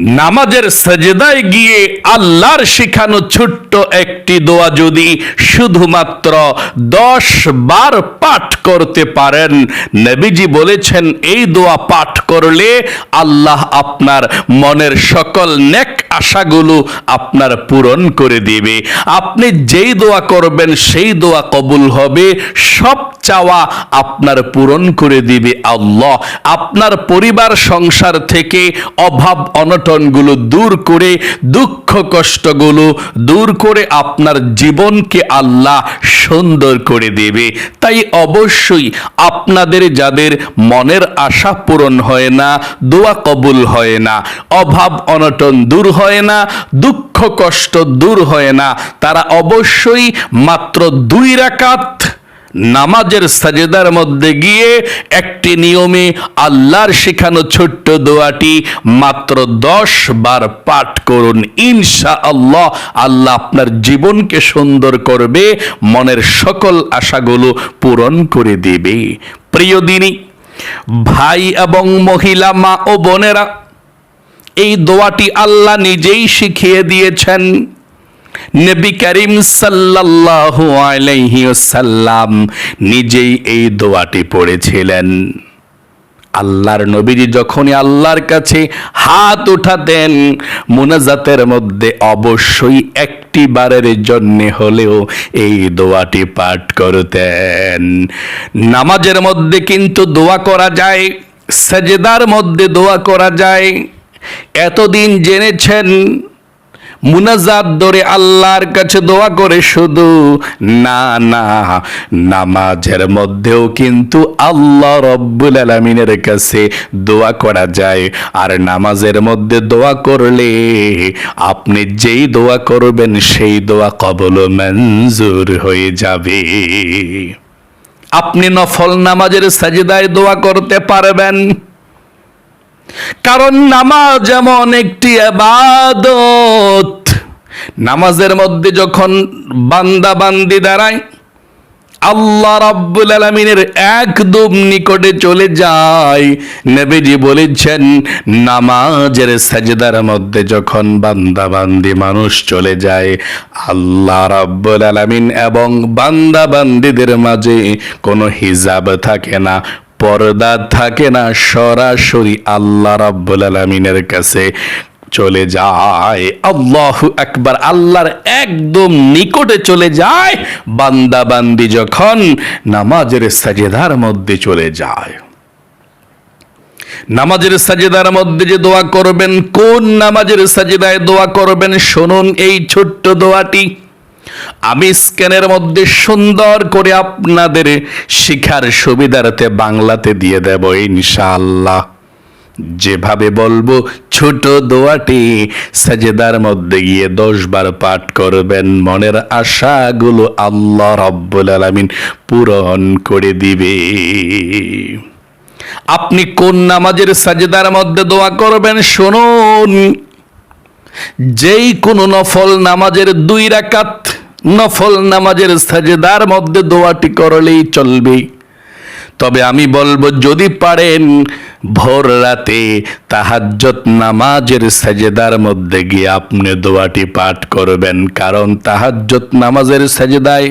নামাজের সেজেদায় গিয়ে আল্লাহর শিখানো ছোট্ট একটি দোয়া যদি শুধুমাত্র দশ বার পাঠ করতে পারেন, নবীজি বলেছেন, এই দোয়া পাঠ করলে আল্লাহ আপনার মনের সকল নেক আশাগুলো আপনার পূরণ করে দিবে। আপনি যেই দোয়া করবেন, সেই দোয়া কবুল হবে, সব চাওয়া আপনার পূরণ করে দিবে আল্লাহ। আপনার পরিবার, সংসার থেকে অভাব অনটনগুলো দূর করে, দুঃখ কষ্টগুলো দূর করে আপনার জীবনকে আল্লাহ সুন্দর করে দেবে। তাই অবশ্যই আপনাদের যাদের মনের আশা পূরণ হয় না, দোয়া কবুল হয় না, অভাব অনটন দূর হয় না, দুঃখ কষ্ট দূর হয় না, তারা অবশ্যই মাত্র দুই রাকাত নামাজের সাজেদার মধ্যে গিয়ে একটি নিয়মে আল্লাহর শেখানো ছোট্ট দোয়াটি মাত্র দশ বার পাঠ করুন। ইনশা আল্লাহ আল্লাহ আপনার জীবনকে সুন্দর করবে, মনের সকল আশাগুলো পূরণ করে দেবে। প্রিয় দিনী, ভাই এবং মহিলা, মা ও বোনেরা, এই দোয়াটি আল্লাহ নিজেই শিখিয়ে দিয়েছেন। নবী করিম সাল্লাল্লাহু আলাইহি ওয়াসাল্লাম নিজেই এই দোয়াটি পড়েছিলেন। আল্লাহর নবীজি যখনই আল্লাহর কাছে হাত উঠাতেন, মুনাজাতের মধ্যে অবশ্যই একটি বারের জন্য হলেও এই দোয়াটি পাঠ করতেন। নামাজের মধ্যে কিন্তু দোয়া করা যায়, সাজেদার মধ্যে দোয়া করা যায়। এতদিন জেনেছেন মুনাজাত ধরে আল্লাহর কাছে দোয়া করে শুধু না না, নামাজের মধ্যেও কিন্তু আল্লাহ রব্বুল আলমিনের কাছে দোয়া করা যায়। আর নামাজের মধ্যে দোয়া করলে আপনি যেই দোয়া করবেন সেই দোয়া কবল মঞ্জুর হয়ে যাবে। আপনি নফল নামাজের সাজিদায় দোয়া করতে পারবেন। কারণ নামাজ এমন একটি আবাদত। নামাজের মধ্যে যখন বান্দা বান্দি দাঁড়ায়, আল্লাহ রাব্বুল আলমিনের একদম নিকটে চলে যায়। নবীজি বলেছেন, নামাজের সাজদার মধ্যে যখন বান্দা বান্দি মানুষ চলে যায়, আল্লাহ রাব্বুল আলামিন এবং বান্দা বান্দিদের মাঝে কোনো হিজাব থাকে না পর্দা থাকে না সরাসরি আল্লাহ রাব্বুল আলামিনের কাছে। চলে যায়, আল্লাহ একবার আল্লাহর একদম নিকটে চলে যায়। বান্দা বান্দি যখন নামাজের সাজেদার মধ্যে চলে যায়। নামাজের সাজেদার মধ্যে যে দোয়া করবেন, কোন নামাজের সাজেদায় দোয়া করবেন, শুনুন এই ছোট্ট দোয়াটি। আমি স্ক্যানের মধ্যে সুন্দর করে আপনাদের শিখার সুবিধার্থে বাংলাতে দিয়ে দেব ইনশাআল্লাহ। যেভাবে বলব, ছোট দোয়াটি সাজেদার মধ্যে গিয়ে দশ বার পাঠ করবেন। মনের আশাগুলো আল্লাহ রব্বুল আলামিন পূরণ করে দিবে। আপনি কোন নামাজের সাজেদার মধ্যে দোয়া করবেন শুনুন। যেই কোনো নফল নামাজের দুই রাকাত নফল নামাজের সাজেদার মধ্যে দোয়াটি করলেই চলবে। তবে আমি বলব, যদি পারেন ভোর রাতে তাহাজ্জত নামাজের সাজেদার মধ্যে গিয়ে আপনি দোয়াটি পাঠ করবেন। কারণ তাহাজ্জত নামাজের সাজেদায়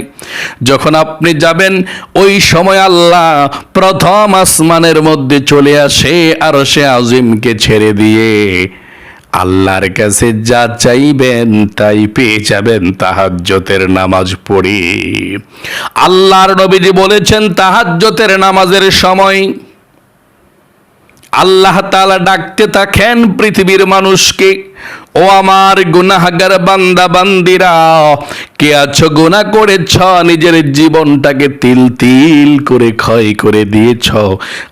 যখন আপনি যাবেন, ওই সময় আল্লাহ প্রথম আসমানের মধ্যে চলে আসে আর সে আজিমকে ছেড়ে দিয়ে আল্লাহর কাছে যা চাইবেন তাই পেয়ে যাবেন তাহাজ্জতের নামাজ পড়ে। আল্লাহর নবীজি বলেছেন তাহাজ্জতের নামাজের সময় আল্লাহ তাআলা ডাকতে থাকেন পৃথিবীর মানুষকে, ও আমার গুনাহগার বান্দা, বান্দিরা, কে আছো গুনাহ করেছ? নিজের জীবনটাকে তিল তিল করে ক্ষয় করে দিয়েছ।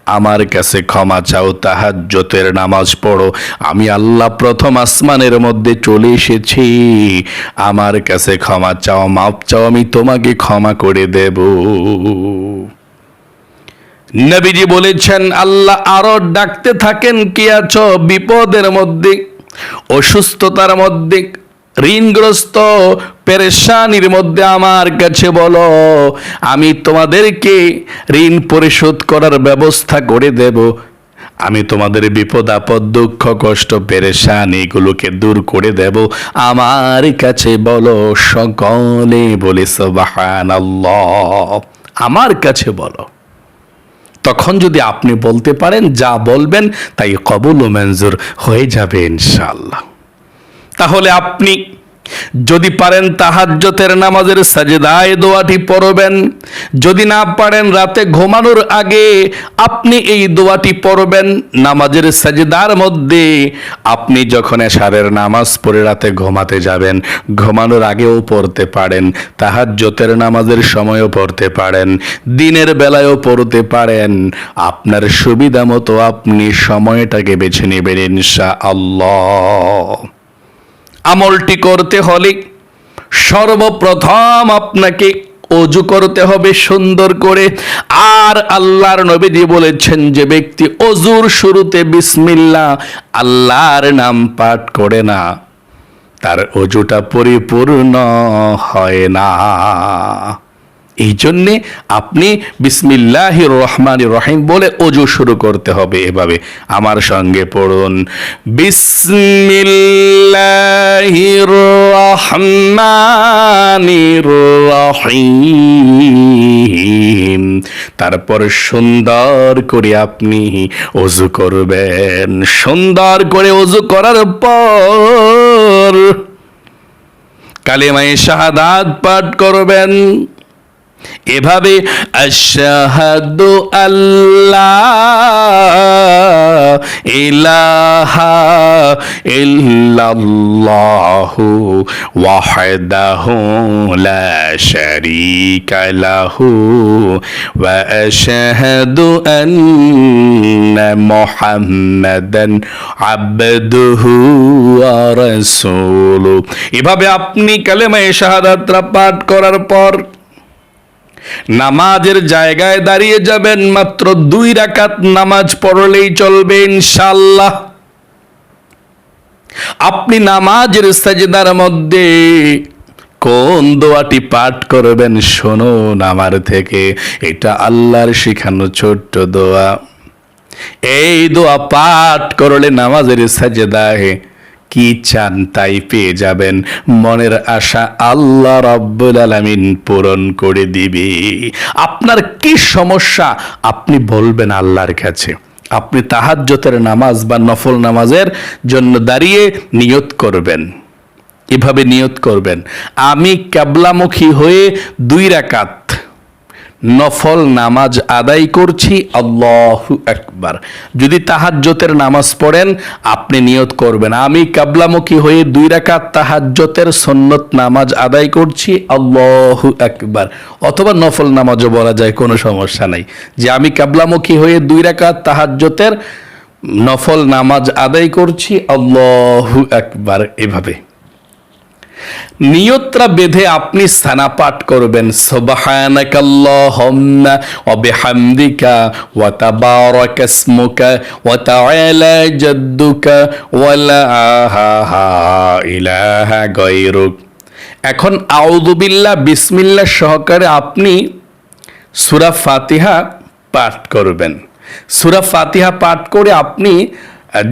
আমার কাছে ক্ষমা চাও, তাহাজ্জতের নামাজ পড়ো। আমি আল্লাহ প্রথম আসমানের মধ্যে চলে এসেছি। আমার কাছে ক্ষমা চাও, মাপ চাও, আমি তোমাকে ক্ষমা করে দেব। নবীজি বলেছেন, আল্লাহ আরও ডাকতে থাকেন, কি আছো বিপদের মধ্যে, অসুস্থতার মধ্যে, ঋণগ্রস্ত, পেরেশানির মধ্যে আমার কাছে বলো, আমি তোমাদেরকে ঋণ পরিশোধ করার ব্যবস্থা করে দেব। আমি তোমাদের বিপদ, আপদ, দুঃখ, কষ্ট পেরেশান এগুলোকে দূর করে দেব। আমার কাছে বলো সকলে বলে সবাহান আমার কাছে বলো। তখন যদি আপনি বলতে পারেন, যা বলবেন তাই কবুল ও মঞ্জুর হয়ে যাবে ইনশাল্লাহ তাহলে আপনি যদি পারেন তাহাজ্জতের নামাজের সাজেদায় দোয়াটি পড়বেন। যদি না পারেন রাতে ঘুমানোর আগে আপনি এই দোয়াটি পড়বেন নামাজের সাজেদার মধ্যে। আপনি যখন এশারের নামাজ পড়ে রাতে ঘুমাতে যাবেন, ঘুমানোর আগেও পড়তে পারেন তাহাজ্জতের নামাজের সময়ও পড়তে পারেন, দিনের বেলায়ও পড়তে পারেন। আপনার সুবিধা মতো আপনি সময়টাকে বেছে নেবেন ইনশা আল্লাহ আমলটি করতে হলে সর্বপ্রথম আপনাকে অজু করতে হবে সুন্দর করে। আর আল্লাহর নবীজি বলেছেন যে ব্যক্তি অজুর শুরুতে বিসমিল্লা আল্লাহর নাম পাঠ করে না। তার অজুটা পরিপূর্ণ হয় না। এই জন্যে আপনি বিসমিল্লাহ রহমান রহিম বলে অজু শুরু করতে হবে এভাবে। আমার সঙ্গে পড়ুন। বিসমিল্লাহ রহিম। তারপর সুন্দর করে আপনি অজু করবেন। সুন্দর করে অজু করার পর কালেমায় শাহাদাত পাঠ করবেন। এভাবে আশাহাদু আল্লাহ ইলাহা ইল্লাল্লাহু ওয়াহদাহু লা শারীকা লাহু ওয়া আশহাদু আন্না মুহাম্মাদান আবদুহু এভাবে আপনি কালেমায়ে শাহাদাতরা পাঠ করার পর নামাজের জায়গায় দাঁড়িয়ে যাবেন মাত্র দুই রাকাত নামাজ পড়লেই চলবে ইনশাল্লাহ আপনি নামাজের সাজদার মধ্যে কোন দোয়াটি পাঠ করবেন শুনুন আমার থেকে, এটা আল্লাহর শিখানো ছোট্ট দোয়া। এই দোয়া পাঠ করলে নামাজের সাজদায় কি চান তাই পেয়ে যাবেন। মনের আশা আল্লাহ রব্বুল আলামিন পূরণ করে দিবে। আপনার কি সমস্যা? আপনি বলবেন আল্লাহর কাছে। আপনি তাহাজ্জতের নামাজ বা নফল নামাজের জন্য দাঁড়িয়ে নিয়ত করবেন। এভাবে নিয়ত করবেন। আমি ক্যাবলামুখী হয়ে দুই রাকাত নফল নামাজ আদায় করছি, আল্লাহু একবার যদি তাহাজ্জতের নামাজ পড়েন, আপনি নিয়ত করবেন। আমি কাবলামুখী হয়ে দুই রাকাত তাহাজ্জতের সন্নত নামাজ আদায় করছি, আল্লাহু একবার অথবা নফল নামাজও বলা যায়, কোনো সমস্যা নাই। যে আমি কাবলামুখী হয়ে দুই রাকাত তাহাজ্জতের নফল নামাজ আদায় করছি, আল্লাহু একবার এভাবে। নিয়ত্রা বেঁধে আপনি স্থানা পাঠ করবেন এখন আউযুবিল্লাহ, বিসমিল্লাহ সহকারে আপনি সূরা ফাতিহা পাঠ করবেন। সূরা ফাতিহা পাঠ করে আপনি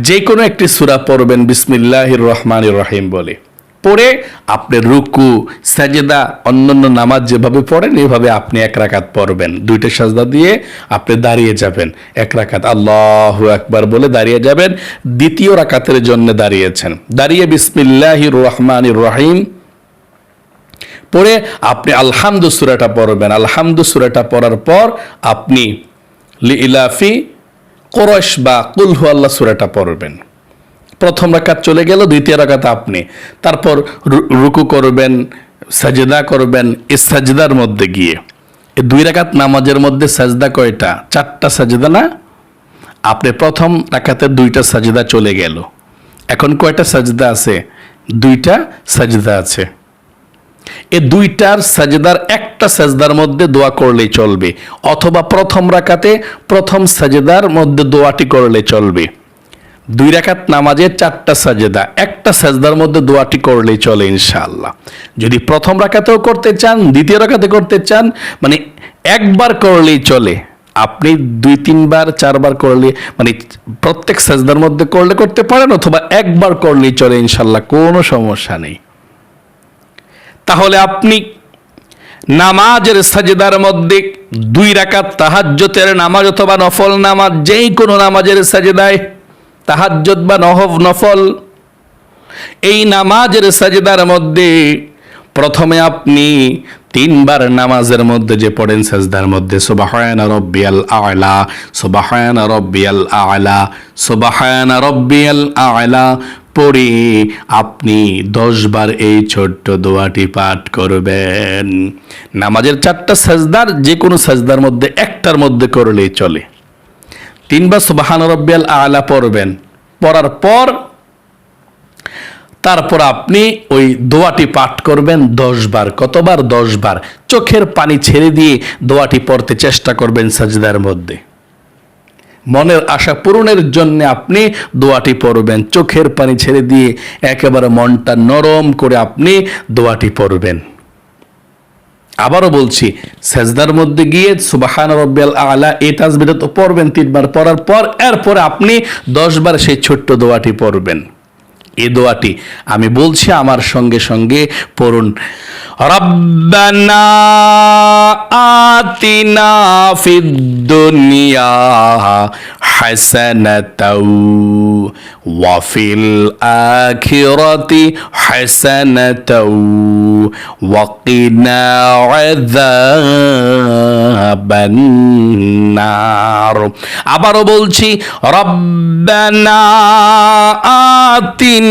যে কোনো একটি সূরা পড়বেন, বিসমিল্লাহির রহমানির রহিম বলে। পড়ে আপনি রুকু, সাজেদা, অন্যান্য নামাজ যেভাবে পড়েন, এভাবে আপনি এক রাকাত পড়বেন। দুইটা সাজদা দিয়ে আপনি দাঁড়িয়ে যাবেন। এক রাকাত আল্লাহ একবার বলে দাঁড়িয়ে যাবেন। দ্বিতীয় রাকাতের জন্য দাঁড়িয়েছেন। দাঁড়িয়ে বিসমিল্লাহ রহমান রহিম পড়ে আপনি আলহামদু সুরাটা পড়বেন। আলহামদু সুরাটা পড়ার পর আপনি লি ইলাফি কোরশ বা কুলহু আল্লাহ সুরাটা পড়বেন। প্রথম রাকাত চলে গেল, দ্বিতীয় রাকাত আপনি। তারপর রুকু করবেন, সাজদা করবেন এই সাজদার মধ্যে গিয়ে। এই দুই রাকাত নামাজের মধ্যে সাজদা কয়টা? চারটা সাজদা না? আপনি প্রথম রাকাতে দুইটা সাজদা চলে গেল। এখন কয়টা সাজদা আছে? দুইটা সাজদা আছে। এ দুইটার সাজদার একটা সাজদার মধ্যে দোয়া করলেই চলবে, অথবা প্রথম রাকাতে প্রথম সাজদার মধ্যে দোয়াটি করলে চলবে। দুই রাকাত নামাজের চারটা সাজেদা, একটা সাজদার মধ্যে দোয়াটি করলেই চলে ইনশাআল্লাহ। যদি প্রথম রাকাতেও করতে চান, দ্বিতীয় রাকাতে করতে চান মানে একবার করলেই চলে। আপনি দুই, তিনবার, চারবার করলে মানে প্রত্যেক সাজদার মধ্যে করলে করতে পারেন, অথবা একবার করলেই চলে ইনশাল্লাহ কোনো সমস্যা নেই। তাহলে আপনি নামাজের সাজেদার মধ্যে দুই রাকাত তাহাজ্জতের নামাজ অথবা নফল নামাজ, যেই কোনো নামাজের সাজদায় তাহাজ্জত বা নহব নফল। এই নামাজের সাজদার মধ্যে প্রথমে আপনি তিনবার নামাজের মধ্যে যে পড়েন, সাজদার মধ্যে সুবাহায়না রব্বিয়াল আলা সুবাহায়না রব্বিয়াল আলা সুবাহায়না রব্বিয়াল আলা পড়ে আপনি দশবার এই ছোট্ট দোয়াটি পাঠ করবেন। নামাজের চারটা সাজদার যে কোনো সাজদার মধ্যে একটার মধ্যে করলেই চলে। তিনবার সুবাহান রব্বিয়াল আলা পড়বেন। পড়ার পর তারপর আপনি ওই দোয়াটি পাঠ করবেন দশ বার কতবার? দশ বার চোখের পানি ছেড়ে দিয়ে দোয়াটি পড়তে চেষ্টা করবেন সাজদার মধ্যে। মনের আশা পূরণের জন্য আপনি দোয়াটি পড়বেন। চোখের পানি ছেড়ে দিয়ে একেবারে মনটা নরম করে আপনি দোয়াটি পড়বেন। আবারও বলছি, সেজদার মধ্যে গিয়ে সুবাহান রব্বাল আলা এই তাজবিটা তো পড়বেন তিনবার পড়ার পর, এরপর আপনি দশবার সেই ছোট্ট দোয়াটি পড়বেন। এ দোয়াটি। আমি বলছি আমার সঙ্গে সঙ্গে পড়ুন। রব্বানা আতিনা ফিদ দুনিয়া হাসানাতাও ওয়া ফিল আখিরাতি হাসানাতাও ওয়া কিনা আযাবান নার। আবারও বলছি, রব্বানা আতিনা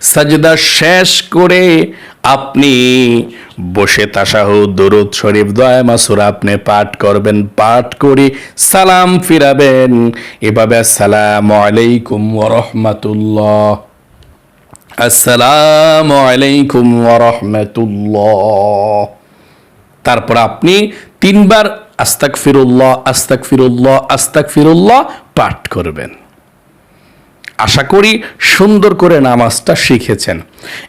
সাজদা শেষ করে আপনি বসে তাসাহু দরুদ শরীফ, দয়া মাসুর আপনি পাঠ করবেন, পাঠ করে, সালাম ফিরাবেন। এভাবে আসসালামু আলাইকুম রাহমাতুল্লাহ আসসালামু আলাইকুম রাহমাতুল্লাহ তারপর আপনি তিনবার আস্তাক ফিরুল্লাহ আস্তাক ফিরুল্লাহ আস্তাক ফিরুল্লাহ পাঠ করবেন। আশা করি সুন্দর করে নামাজটা শিখেছেন।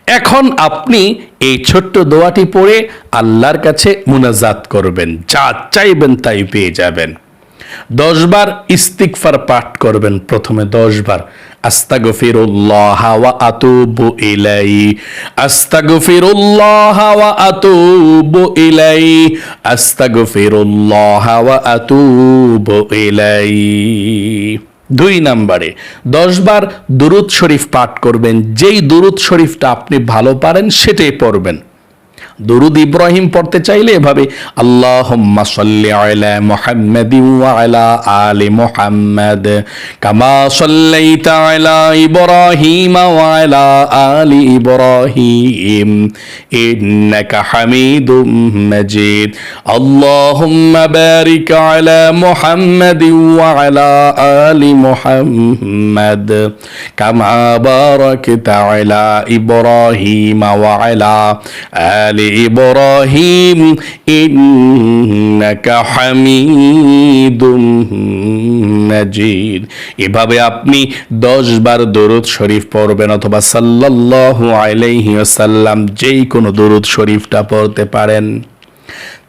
এখন আপনি এই ছোট্ট দোয়াটি পড়ে আল্লাহর কাছে মুনাজাত করবেন, যা চাইবেন তাই পেয়ে যাবেন। দশবার ইস্তিকফার পাঠ করবেন, প্রথমে দশবার। আস্তাগফিরুল্লাহ ওয়া আতুবু আস্তাগফিরুল্লাহ ওয়া আতুবু ইলাই দুই নাম্বারে, দশবার দুরুদ শরীফ পাঠ করবেন, যেই দুরুদ শরীফটা আপনি ভালো পারেন সেটাই পড়বেন। দুরুদ ইব্রাহিম পড়তে চাইলে এভাবে সাল্লি আলা মুহাম্মাদিন ওয়া মুহাম্মাদ কামা সাল্লাইতা ইব্রাহিম আলা ইব্রাহিম। ইন্নাকা হামিদুম মাজিদ। আল্লাহুম্মা বারিক আলা মুহাম্মাদিন ওয়া আলা আলি মুহাম্মাদ কামা বারাকতা আলা ইব্রাহিম ওয়া আলা আলি ইব্রাহিম, ইন্নাকা হামিদুম মাজিদ। এভাবে আপনি দশ বার দরুদ শরীফ পড়বেন অথবা সাল্লাল্লাহু আলাইহি ওয়াসাল্লাম যেই কোনো দরুদ শরীফটা পড়তে পারেন।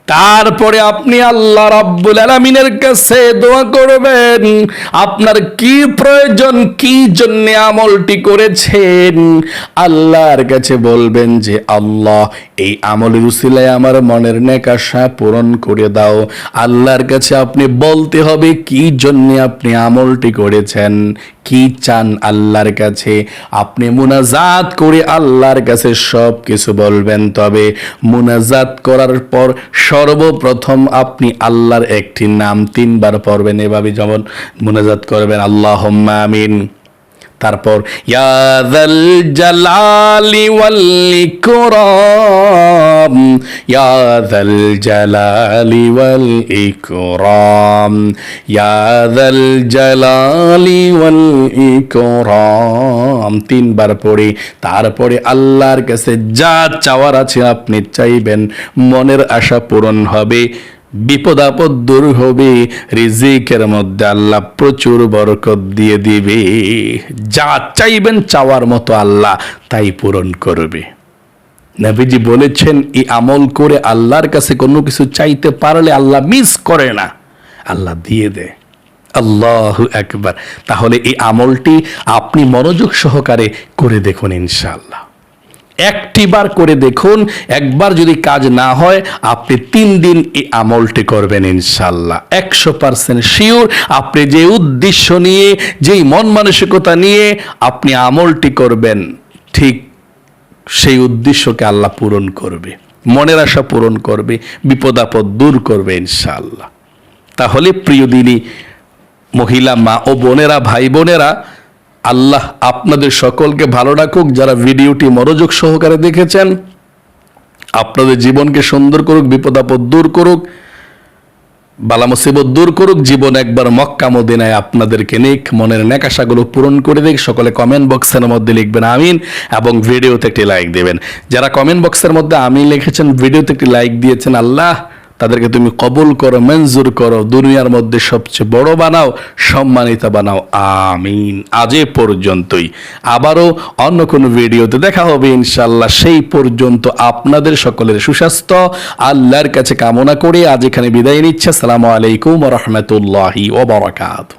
তারপরে আপনি আল্লাহ রাব্বুল আলামিনের কাছে দোয়া করবেন। আপনার কি প্রয়োজন, কি জন্য আমলটি করেছেন? আল্লাহর কাছে বলবেন যে, আল্লাহ, এই আমলের উসিলায় আমার মনের নেকাশা পূরণ করে দাও। আল্লাহর কাছে আপনি বলতে হবে, কি জন্য আপনি আমলটি করেছেন? কি চান আল্লাহর কাছে? আপনি মুনাজাত করে আল্লাহর কাছে সব কিছু বলবেন। তবে মুনাজাত করার পর সর্বপ্রথম আপনি আল্লাহর একটি নাম তিনবার পড়বেন। এভাবে যেমন মোনাজাত করবেন আল্লাহ আমিন। তারপর ইয়াদাল জালালি ওয়াল ইকরাম ইয়াদাল জালালি ওয়াল ইকরাম ইয়াদাল জালালি ওয়াল ইকরাম তিনবার পড়ে, তারপরে আল্লাহর কাছে যা চাওয়ার আছে আপনি চাইবেন, মনের আশা পূরণ হবে। বিপদ আপদ দূর হবে, রিজিকের মধ্যে আল্লাহ প্রচুর বরকত দিয়ে দিবে। যা চাইবেন চাওয়ার মতো আল্লাহ তাই পূরণ করবে। নবীজি বলেছেন এই আমল করে আল্লাহর কাছে কোনো কিছু চাইতে পারলে আল্লাহ মিস করে না, আল্লাহ দিয়ে দেয় আল্লাহ একবার তাহলে এই আমলটি আপনি মনোযোগ সহকারে করে দেখুন ইনশাআল্লাহ। একটি বার করে দেখুন, একবার যদি কাজ না হয়, আপনি তিন দিন এই আমলটি করবেন ইনশাল্লাহ একশো পার্সেন্ট শিওর, আপনি যে উদ্দেশ্য নিয়ে, যেই মন মানসিকতা নিয়ে আপনি আমলটি করবেন, ঠিক সেই উদ্দেশ্যকে আল্লাহ পূরণ করবে, মনের আশা পূরণ করবে, বিপদ আপদ দূর করবে ইনশাআল্লাহ। তাহলে প্রিয় দিনী, মহিলা মা ও বোনেরা, ভাই বোনেরা আল্লাহ আপনাদের সকলকে ভালো রাখুক যারা ভিডিওটি মনোযোগ সহকারে দেখেছেন, আপনাদের জীবনকে সুন্দর করুক, বিপদ আপদ দূর করুক, বালা মুসিবত দূর করুক, জীবন একবার মক্কা মদিনায় আপনাদেরকে নিক মনের নেকাশাগুলো পূরণ করে দিক। সকলে কমেন্ট বক্সের মধ্যে লিখবেন, আমিন, এবং ভিডিওতে একটি লাইক দেবেন। যারা কমেন্ট বক্সের মধ্যে আমিন লিখেছেন, ভিডিওতে একটি লাইক দিয়েছেন, আল্লাহ তাদেরকে তুমি কবুল করো, মঞ্জুর করো, দুনিয়ার মধ্যে সবচেয়ে বড় বানাও, সম্মানিত বানাও। আমিন। আজ এ পর্যন্তই। আবারও অন্য কোনো ভিডিওতে দেখা হবে ইনশাল্লাহ সেই পর্যন্ত আপনাদের সকলের সুস্বাস্থ্য, আল্লাহর কাছে কামনা করে আজ এখানে বিদায় নিচ্ছে। আসসালামু আলাইকুম রহমতুল্লাহি ওবরাকাত